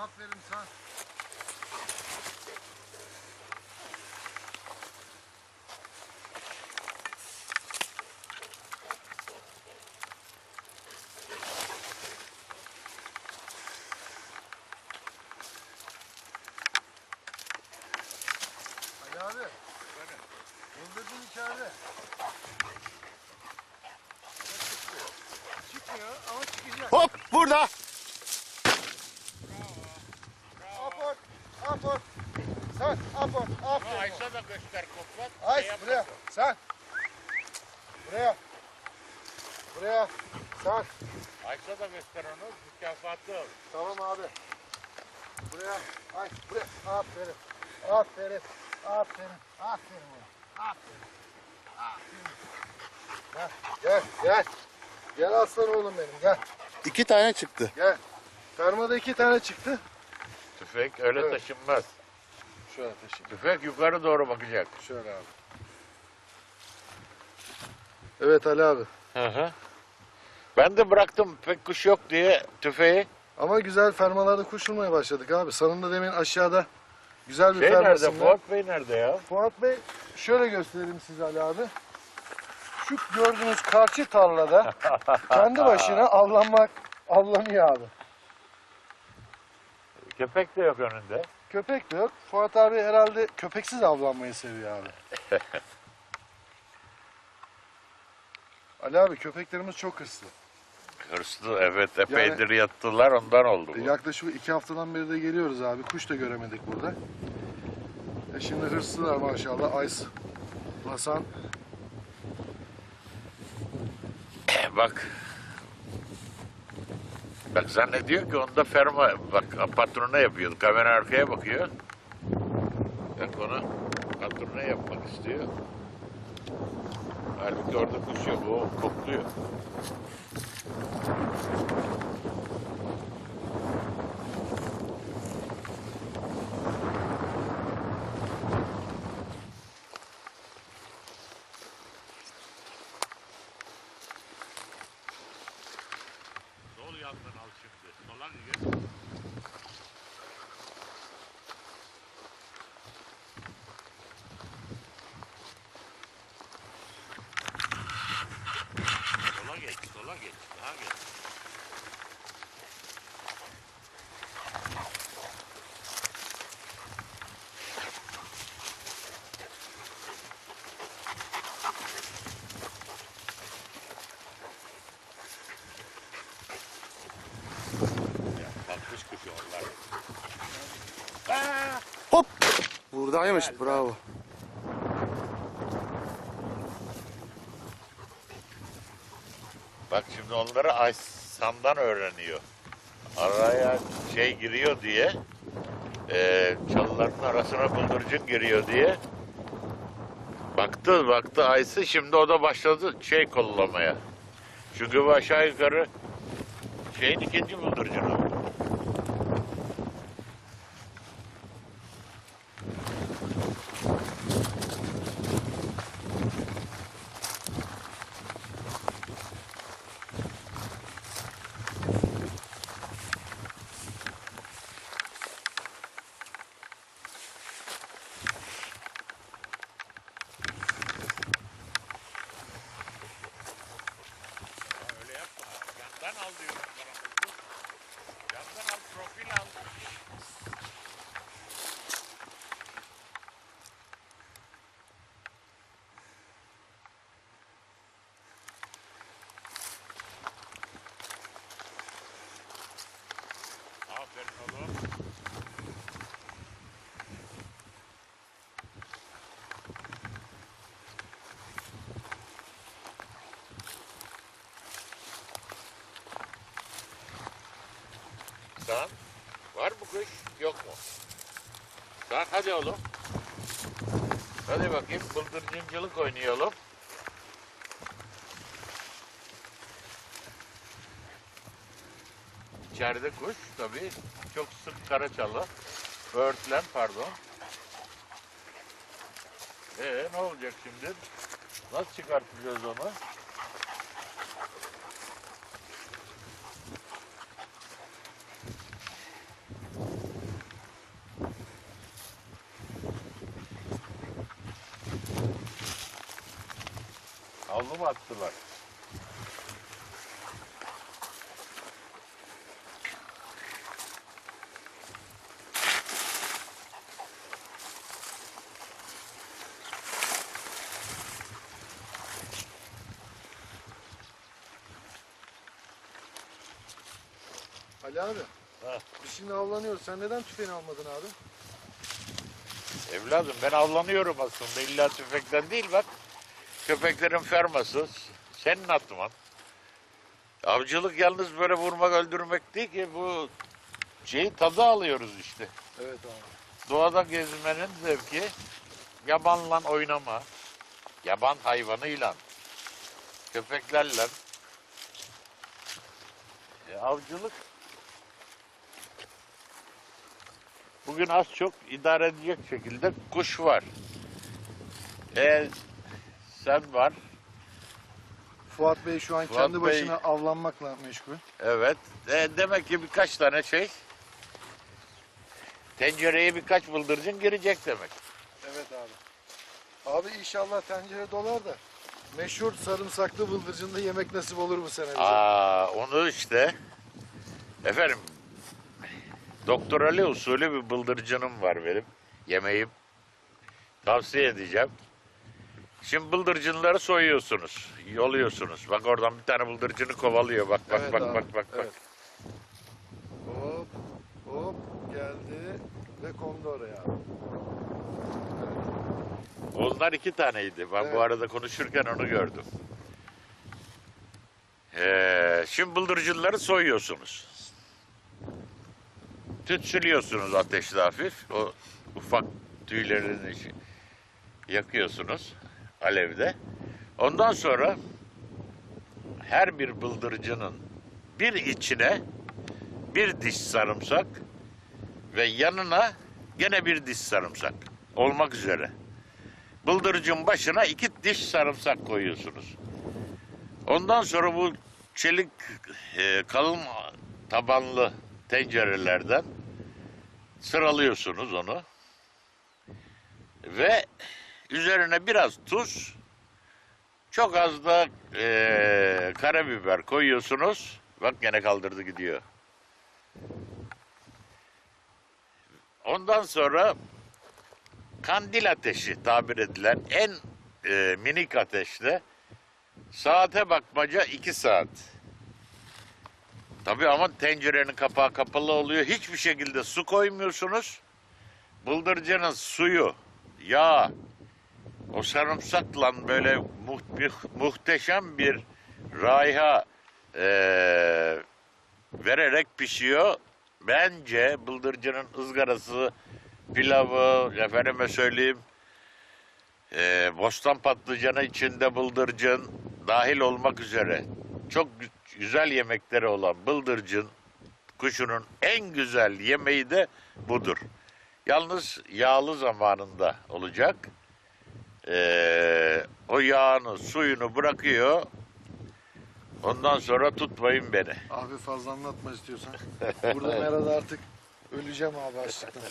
Aferin sana. Ali abi. Bıldırcın içeride. Çıkmıyor ama çıkacak. Hop burada. Aport, aport. Sen, aport, aferin. Ayşe da göster koplat. Ay buraya, sen. Buraya. Buraya, sen. Ayşe da göster onu. Mükafatı al. Tamam abi. Buraya, ay buraya. Aferin, aferin, aferin, aferin. Aferin, aferin. Gel, gel, gel. Gel aslan oğlum benim, gel, İki tane çıktı. gel. Karmada iki tane çıktı. Tüfek öyle Evet. taşınmaz. Şöyle taşıyayım. Tüfek yukarı doğru bakacak. Şöyle abi. Evet Ali abi. Hı hı. Ben de bıraktım pek kuş yok diye tüfeği. Ama güzel fermalarda kuş vurmaya başladık abi. Sanında demin aşağıda güzel bir Şey nerede? fermasında. Fuat Bey nerede ya? Fuat Bey şöyle göstereyim size Ali abi. Şu gördüğünüz karşı tarlada kendi başına avlanmak, avlanıyor abi. Köpek de yok önünde. Köpek de yok. Fuat abi herhalde köpeksiz avlanmayı seviyor abi. Ali abi köpeklerimiz çok hırslı. Hırslı evet epeydir yattılar ondan oldu bu. Yaklaşık iki haftadan beri de geliyoruz abi. Kuş da göremedik burada. E şimdi hırslılar maşallah. Ays, Hasan. Bak. Bak zannediyor ki onda ferma bak patrona yapıyor. Kamera arkaya bakıyor. Bak onu patrona yapmak istiyor. Halbuki orada kuş yok. O kokluyor. Yandan al şimdi. Sola gir. Buradaymış. Bravo. Bak şimdi onları Aysan'dan öğreniyor. Araya şey giriyor diye, e, çalıların arasına bıldırcın giriyor diye. Baktı, baktı Aysı şimdi o da başladı şey kollamaya. Çünkü bu aşağı yukarı şeyin ikinci bıldırcını. Ya öyle yapma. Yandan al diyorum sana. Yandan al, profil al. Aferin oğlum. Sen var mı kuş? Yok mu? Sen hadi oğlum. Hadi bakayım bıldırcıncılık oynayalım. İçeride kuş tabii. Çok sık karaçalı. Böğürtlen pardon. Ee ne olacak şimdi? Nasıl çıkartacağız onu? Mı attılar? Ali abi. Ha. Biz şimdi avlanıyoruz. Sen neden tüfeğini almadın abi? Evladım ben avlanıyorum aslında. İlla tüfekten değil bak. Köpeklerin ferması. Senin atman. Avcılık yalnız böyle vurmak öldürmek değil ki bu şeyi tadı alıyoruz işte. Evet abi. Doğada gezmenin zevki yabanla oynama. Yaban hayvanıyla. Köpeklerle. E, avcılık bugün az çok idare edecek şekilde kuş var. E, sen var. Fuat Bey şu an Fuat kendi Bey- başına avlanmakla meşgul. Evet. E, demek ki birkaç tane şey tencereye birkaç bıldırcın girecek demek. Evet abi. Abi inşallah tencere dolar da meşhur sarımsaklı bıldırcında yemek nasip olur bu sene bize. Aa, onu işte efendim Doktor Ali usulü bir bıldırcınım var benim. Yemeğim. Tavsiye edeceğim. Şimdi bıldırcınları soyuyorsunuz. Yoluyorsunuz. Bak oradan bir tane bıldırcını kovalıyor. Bak bak Evet bak abi, bak bak bak. evet. Hop hop geldi ve kondu oraya. Onlar iki taneydi. Ben Evet. bu arada konuşurken onu gördüm. Ee, şimdi bıldırcınları soyuyorsunuz. Tütsülüyorsunuz ateşte hafif. O ufak tüylerini işi- yakıyorsunuz alevde. Ondan sonra her bir bıldırcının bir içine bir diş sarımsak ve yanına gene bir diş sarımsak olmak üzere. Bıldırcın başına iki diş sarımsak koyuyorsunuz. Ondan sonra bu çelik e, kalın tabanlı tencerelerden sıralıyorsunuz onu. Ve üzerine biraz tuz, çok az da e, karabiber koyuyorsunuz. Bak gene kaldırdı gidiyor. Ondan sonra kandil ateşi tabir edilen en e, minik ateşle saate bakmaca iki saat. Tabii ama tencerenin kapağı kapalı oluyor. Hiçbir şekilde su koymuyorsunuz. Bıldırcının suyu, yağ, o sarımsakla böyle muht- muhteşem bir raiha e, vererek pişiyor. Bence bıldırcının ızgarası, pilavı, efendime söyleyeyim, e, bostan patlıcanı içinde bıldırcın dahil olmak üzere çok gü- güzel yemekleri olan bıldırcın kuşunun en güzel yemeği de budur. Yalnız yağlı zamanında olacak. E, o yağını, suyunu bırakıyor. Ondan sonra tutmayın beni. Abi fazla anlatma istiyorsan. Burada merada artık öleceğim abi açlıktan.